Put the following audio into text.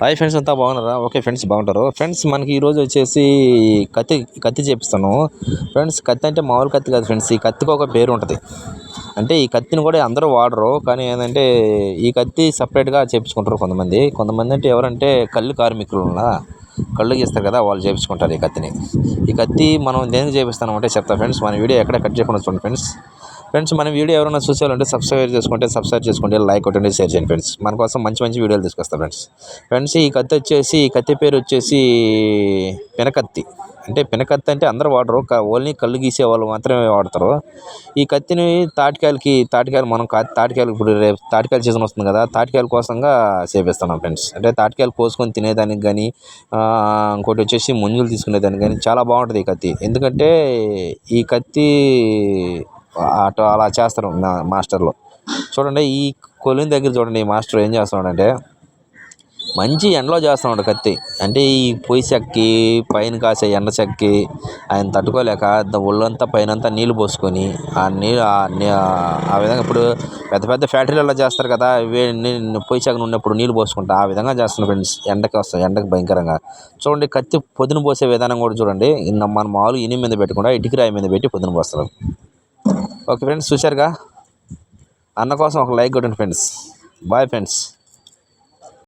Hi friends అంతా బాగున్నారా? Okay friends బాగుంటారు. ఫ్రెండ్స్ మనకి ఈరోజు వచ్చేసి కత్తి కత్తి చేపిస్తాను. ఫ్రెండ్స్ కత్తి అంటే మామూలు కత్తి కాదు ఫ్రెండ్స్. ఈ కత్తికి ఒక పేరు ఉంటుంది. అంటే ఈ కత్తిని కూడా అందరూ వాడరు. కానీ ఏంటంటే ఈ కత్తి సపరేట్గా చేపించుకుంటారు కొంతమంది. కొంతమంది అంటే ఎవరంటే కళ్ళు కార్మికులు ఉన్నా కళ్ళు గీస్తారు కదా వాళ్ళు చేపించుకుంటారు ఈ కత్తిని. ఈ కత్తి మనం దేనికి చేపిస్తానంటే చెప్తా ఫ్రెండ్స్. మన వీడియో ఎక్కడ కట్ చేయకుండా చూడండి ఫ్రెండ్స్. ఫ్రెండ్స్ మన వీడియో ఎవరైనా చూసేవాలంటే సబ్స్క్రైబ్ చేసుకుంటే సబ్స్క్రైబ్ చేసుకుంటే లైక్ కొట్టండి షేర్ చేయండి ఫ్రెండ్స్. మన కోసం మంచి మంచి వీడియోలు తీసుకొస్తాం ఫ్రెండ్స్. ఫ్రెండ్స్ ఈ కత్తి వచ్చేసి ఈ కత్తి పేరు వచ్చేసి పెనకత్తి. అంటే పెనకత్తి అంటే అందరూ వాడరు ఓన్లీ కళ్ళు గీసే వాళ్ళు మాత్రమే వాడతారు. ఈ కత్తిని తాటికాయలకి తాటికాయలు మనం తాటికాయలు ఇప్పుడు రేపు తాటికాయల సీజన్ వస్తుంది కదా తాటికాయల కోసంగా సేపిస్తున్నాం ఫ్రెండ్స్. అంటే తాటికాయలు కోసుకొని తినేదానికి కానీ ఇంకోటి వచ్చేసి ముంజులు తీసుకునేదానికి కానీ చాలా బాగుంటుంది ఈ కత్తి. ఎందుకంటే ఈ కత్తి అటు అలా చేస్తారు మా మాస్టర్లు. చూడండి ఈ కొలిని దగ్గర చూడండి ఈ మాస్టర్ ఏం చేస్తున్నాడంటే మంచి ఎండలో చేస్తున్నాడు కత్తి. అంటే ఈ పొయ్యి చెక్కి పైన కాసే ఎండ చెక్కి ఆయన తట్టుకోలేక ఒళ్ళంతా ఒళ్ళంతా పైనంతా నీళ్ళు పోసుకొని ఆ నీళ్ళు ఆ విధంగా ఇప్పుడు పెద్ద పెద్ద ఫ్యాక్టరీలలో చేస్తారు కదా పొయ్యి చెక్కను ఉన్నప్పుడు నీళ్ళు పోసుకుంటా ఆ విధంగా చేస్తున్నారు ఫ్రెండ్స్. ఎండకి వస్తాయి ఎండకి భయంకరంగా. చూడండి కత్తి పొద్దున పోసే విధానం కూడా చూడండి. మన మామూలు ఇని మీద పెట్టకుండా ఇటుక రాయి మీద పెట్టి పొద్దున పోస్తారు. ఓకే ఫ్రెండ్స్ చూశారుగా? అన్న కోసం ఒక లైక్ కొట్టండి ఫ్రెండ్స్. Bye friends.